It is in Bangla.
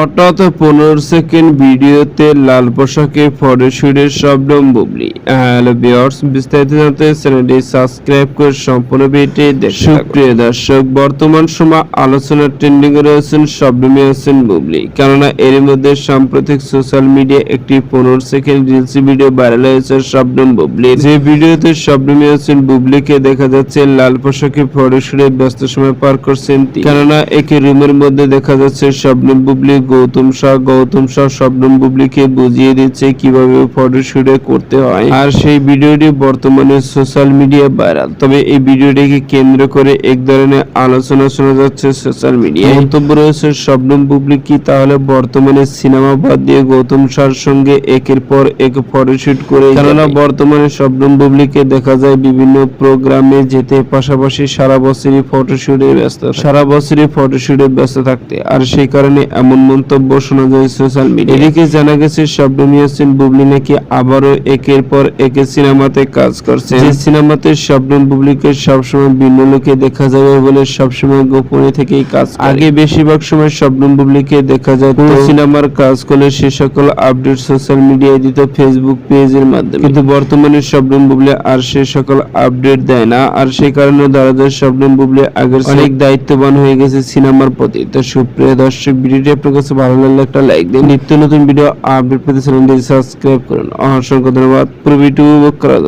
হঠাৎ পনেরো সেকেন্ড ভিডিওতে লাল পোশাকে ফটোশুটের শবনম বুবলি। হ্যালো বিয়ার্স বিস্তারিত জানতে চ্যানেলটি সাবস্ক্রাইব করে সম্পূর্ণ ভিডিওটি সুপ্রিয় দর্শক, বর্তমান সময় আলোচনার ট্রেন্ডিং এ রয়েছেন শবনমী হোসেন বুবলি। কেননা এর মধ্যে সাম্প্রতিক সোশ্যাল মিডিয়া একটি পনেরো সেকেন্ড রিলস ভিডিও ভাইরাল হয়েছে শবনম বুবলি। যে ভিডিওতে শবনমী হোসেন বুবলিকে দেখা যাচ্ছে, লাল পোশাকে ফটোশুটে ব্যস্ত সময় পার করছেন কেননা একই রুমের মধ্যে দেখা যাচ্ছে শবনম বুবলি গৌতম শাহ গৌতম শাহ শবনম বুবলিকে বুঝিয়ে দিচ্ছে কীভাবে ফটোশুটে করতে হয়। আর সেই ভিডিওটি বর্তমানে সোশ্যাল মিডিয়া ভাইরাল। তবে এই ভিডিওটিকে কেন্দ্র করে এক ধরনের আলোচনা শোনা যাচ্ছে সোশ্যাল মিডিয়া মন্তব্য রয়েছে, শবনম বুবলি কি তাহলে বর্তমানে সিনেমা বাদ দিয়ে গৌতম শাহর সঙ্গে একের পর এক ফটোশুট করে কেননা বর্তমানে শবনম বুবলিকে দেখা যায় বিভিন্ন প্রোগ্রামে যেতে, পাশাপাশি সারা বছরই ফটোশুটে ব্যস্ত সারা বছরই ফটোশুটে ব্যস্ত থাকতে। আর সেই কারণে এমন মন্তব্য শোনা যায় সোশ্যাল মিডিয়া এদিকে জানা গেছে শবনম ইয়াসিন বুবলি নাকি আবারও একের পর একে সিনেমাতে কাজ করছে। যে সিনেমাতে শবনম বুবলিকে সবসময় ভিন্ন লোকে দেখা যাবে বলে সবসময় গোপনে থেকেই কাজ আগে বেশিরভাগ সময় শবনম বুবলিকে দেখা যায়। কোনো সিনেমার কাজ করলে সে সকল আপডেট সোশ্যাল মিডিয়ায় দিত ফেসবুক পেজের মাধ্যমে। কিন্তু বর্তমানে শবনম বুবলি আর সে সকল আপডেট দেয় না। আর সেই কারণে ধরা যায় শবনম বুবলি আগের অনেক দায়িত্ববান হয়ে গেছে সিনেমার প্রতি। তো সুপ্রিয় দর্শক ভিডিওটি আপনার কাছে ভালো লাগলে একটা লাইক দিন নিত্য নতুন ভিডিও আপডেট পেতে চ্যানেলটি সাবস্ক্রাইব করুন অসংখ্য ধন্যবাদ পুরো ভিডিও করার।